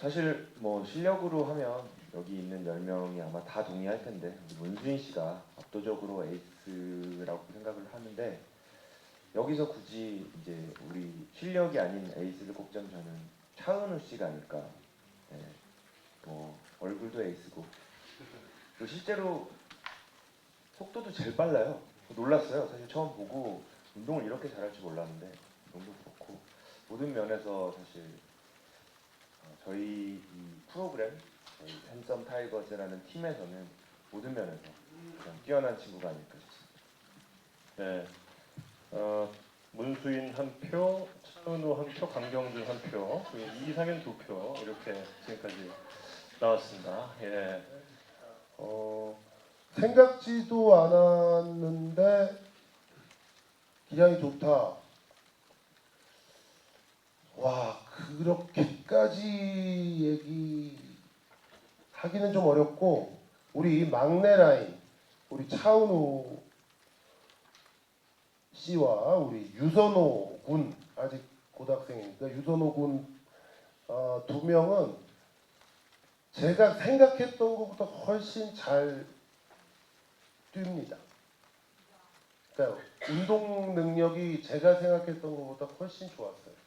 사실 뭐 실력으로 하면 여기 있는 10명이 아마 다 동의할 텐데 문수인 씨가 압도적으로 에이스라고 생각을 하는데 여기서 굳이 이제 우리 실력이 아닌 에이스를 꼽자면 저는 차은우 씨가 아닐까. 네. 뭐 얼굴도 에이스고 또 실제로 속도도 제일 빨라요. 놀랐어요. 사실 처음 보고 운동을 이렇게 잘할 줄 몰랐는데 운동도 그렇고 모든 면에서 사실 어, 저희 이 프로그램 저희 핸섬 타이거즈라는 팀에서는 모든 면에서 가장 뛰어난 친구가 아닐까 싶습니다. 네. 어, 문수인 한 표, 차은우 한 표, 강경준 한 표, 그리고 이상현 두 표 이렇게 지금까지 나왔습니다. 예. 어, 생각지도 않았는데 기량이 좋다. 와 그렇게까지 얘기하기는 좀 어렵고 우리 이 막내 라인 우리 차은우 씨와 우리 유선호 군 아직 고등학생이니까 유선호 군 어, 두 명은 제가 생각했던 것보다 훨씬 잘 뜁니다. 그러니까 운동 능력이 제가 생각했던 것보다 훨씬 좋았어요.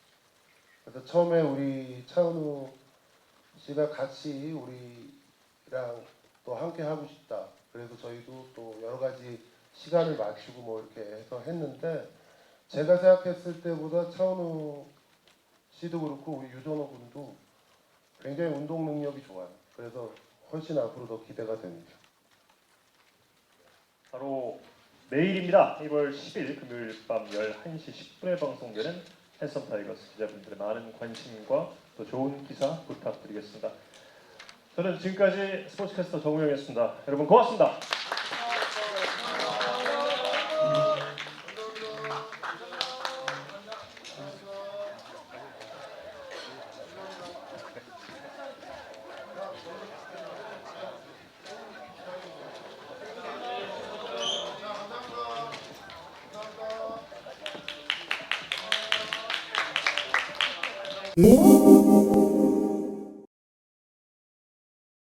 그래서 처음에 우리 차은우 씨가 같이 우리랑 또 함께 하고 싶다. 그래서 저희도 또 여러 가지 시간을 맞추고 뭐 이렇게 해서 했는데 제가 생각했을 때보다 차은우 씨도 그렇고 우리 유전호 군도 굉장히 운동 능력이 좋아요. 그래서 훨씬 앞으로 더 기대가 됩니다. 바로 내일입니다. 1월 10일 금요일 밤 11시 10분에 방송되는 핸섬 타이거스 기자분들의 많은 관심과 또 좋은 기사 부탁드리겠습니다. 저는 지금까지 스포츠캐스터 정우영이었습니다. 여러분 고맙습니다. 음.